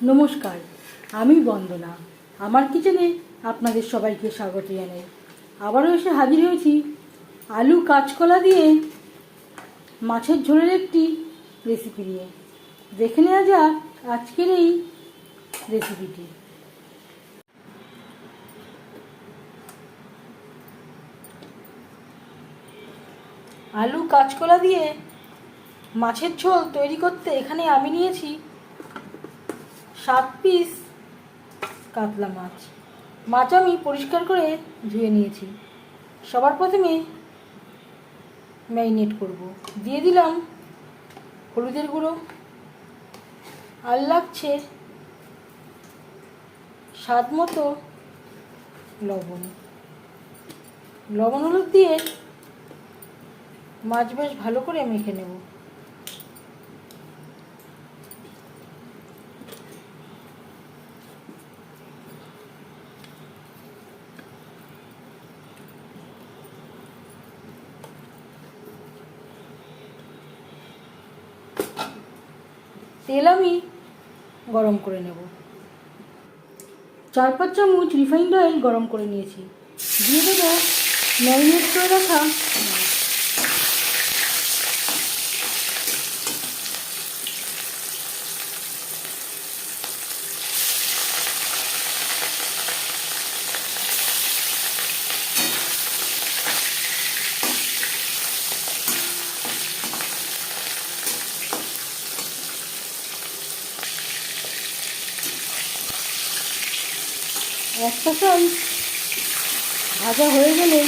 নমস্কার, আমি বন্দনা। আমার কিচেনে আপনাদের সবাইকে স্বাগত জানাই। আবারও এসে হাজির হয়েছি আলু কাঁচকলা দিয়ে মাছের ঝোলের একটি রেসিপি নিয়ে। দেখে নেওয়া যাক আজকের এই রেসিপিটি আলু কাঁচকলা দিয়ে মাছের ঝোল তৈরি করতে এখানে আমি নিয়েছি সাত পিস কাতলা মাছ। মাছ আমি পরিষ্কার করে ধুয়ে নিয়েছি। সবার প্রথমে ম্যারিনেট করব। দিয়ে দিলাম হলুদের গুঁড়ো। আর লাগছে স্বাদ মতো লবণ। লবণ হলুদ দিয়ে মাছ বেশ ভালো করে মেখে নেব। তেল আমি গরম করে নেব। চার পাঁচ চামচ রিফাইন্ড অয়েল গরম করে নিয়েছি। দিয়ে দেবো ম্যারিনেট করে রাখা একটা সাইজ ভাজা হয়ে গেলে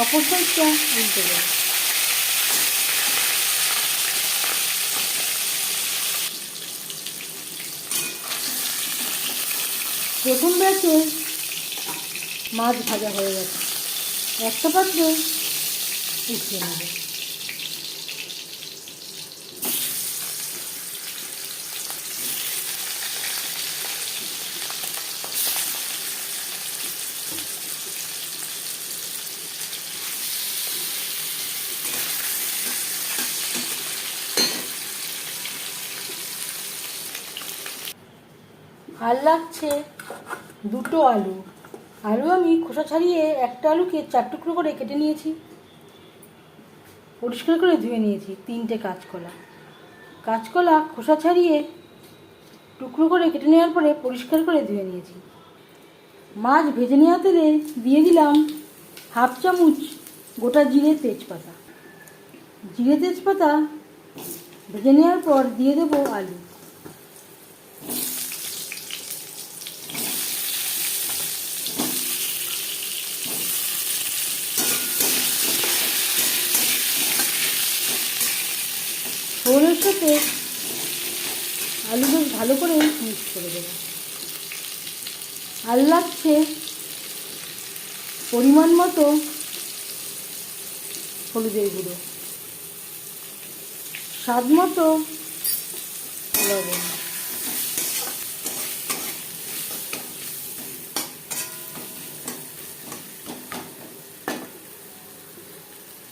অপর সাইজটা উল্টে প্রথম ব্যাচে মাছ ভাজা হয়ে গেছে। একটা পাত্রে উঠিয়ে নেবে। আর লাগছে। দুটো আলু। আলু আমি খোসা ছাড়িয়ে একটা আলুকে চার টুকরো করে কেটে নিয়েছি। পরিষ্কার করে ধুয়ে নিয়েছি তিনটে কাঁচকলা। কাঁচকলা খোসা ছাড়িয়ে টুকরো করে কেটে নেওয়ার পরে পরিষ্কার করে ধুয়ে নিয়েছি। মাছ ভেজে নেওয়া তেলে দিয়ে দিলাম হাফ চামচ গোটা জিরে তেজপাতা। জিরে তেজপাতা ভেজে নেওয়ার পর দিয়ে দেবো আলু। ফোড়নের সাথে আলু বেশ ভালো করে মিক্স করে দেবো। আর লাগছে পরিমাণ মতো হলুদের গুঁড়ো। স্বাদ মতো লবণ।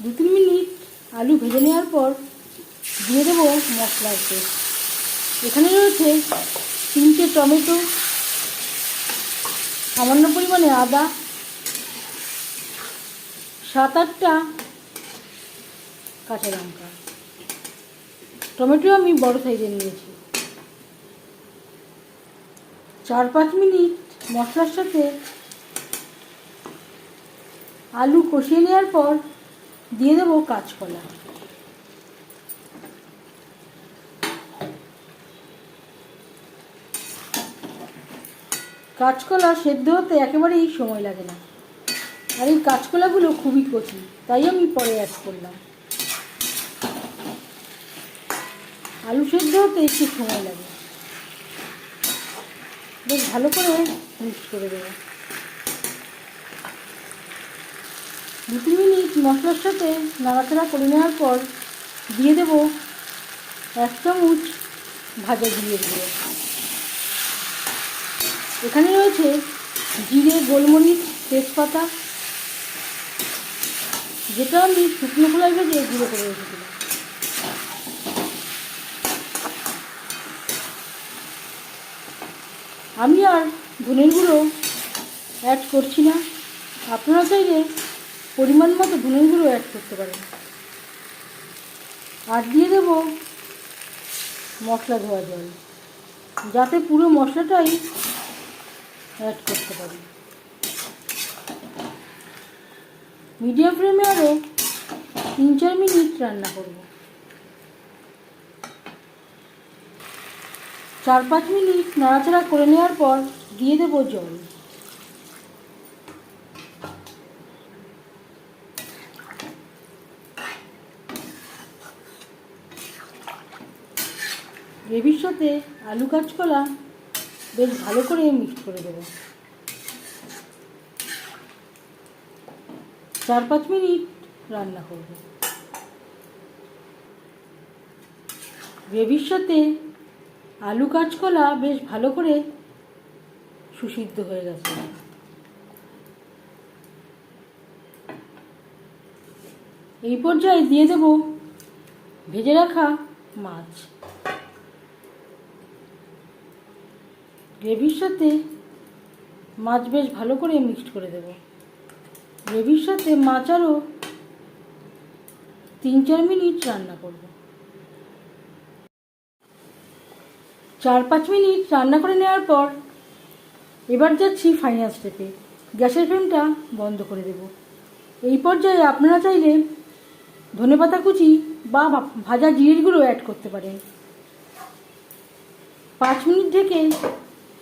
দু তিন মিনিট আলু ভেজে নেওয়ার পর দিয়ে দেবো পেস্ট। এখানে রয়েছে তিনটে টমেটো, সামান্য পরিমাণে আদা, সাত আটটা কাঁচা লঙ্কা। টমেটো আমি বড় সাইজে নিয়েছি। চার পাঁচ মিনিট মশলার সাথে আলু কষিয়ে নেওয়ার পর দিয়ে দেবো কাঁচকলা। কাঁচকলা সেদ্ধ হতে একেবারেই সময় লাগে না। আর এই কাঁচকলাগুলো খুবই কচি তাই আমি পরে অ্যাড করলাম। আলু সেদ্ধ হতে একটু সময় লাগে। বেশ ভালো করে মিক্স করে দেবো। দু তিন মিনিট মশলার সাথে নাড়াচাড়া করে নেওয়ার পর দিয়ে দেবো এক চামচ ভাজা দিয়ে গুঁড়ো। এখানে রয়েছে জিরে, গোলমরিচ, তেজপাতা, যেটা আমি শুকনো খোলায় ভেজে গুঁড়ো করে রেখেছিলাম। আমি আর ধনের অ্যাড করছি না। আপনারা চাইলে পরিমাণ মতো ধনের অ্যাড করতে পারেন। আর দিয়ে দেবো মশলা ধোয়া জল। যাতে পুরো মশলাটাই অ্যাড করতে পারি। মিডিয়াম ফ্লেমে আরও তিন চার মিনিট রান্না করব। চার পাঁচ মিনিট নাড়াচাড়া করে নেওয়ার পর দিয়ে দেবো জল। গ্রেভির সাথে আলু কাঁচকলা বেশ ভালো করে মিক্স করে দেবো। চার পাঁচ মিনিট রান্না করব। গ্রেভির সাথে আলু কাঁচকলা বেশ ভালো করে সুসিদ্ধ হয়ে গেছে। এই পর্যায়ে দিয়ে দেব ভেজে রাখা মাছ। গ্রেভির সাথে মাছ বেশ ভালো করে মিক্সড করে দেব। গ্রেভির সাথে মাছ আরও তিন চার মিনিট রান্না করব। চার পাঁচ মিনিট রান্না করে নেওয়ার পর এবার যাচ্ছি ফাইনাল স্টেপে গ্যাসের ফ্লেমটা বন্ধ করে দেব। এই পর্যায়ে আপনারা চাইলে ধনেপাতা কুচি বা ভাজা জিরের অ্যাড করতে পারেন। পাঁচ মিনিট ঢেকে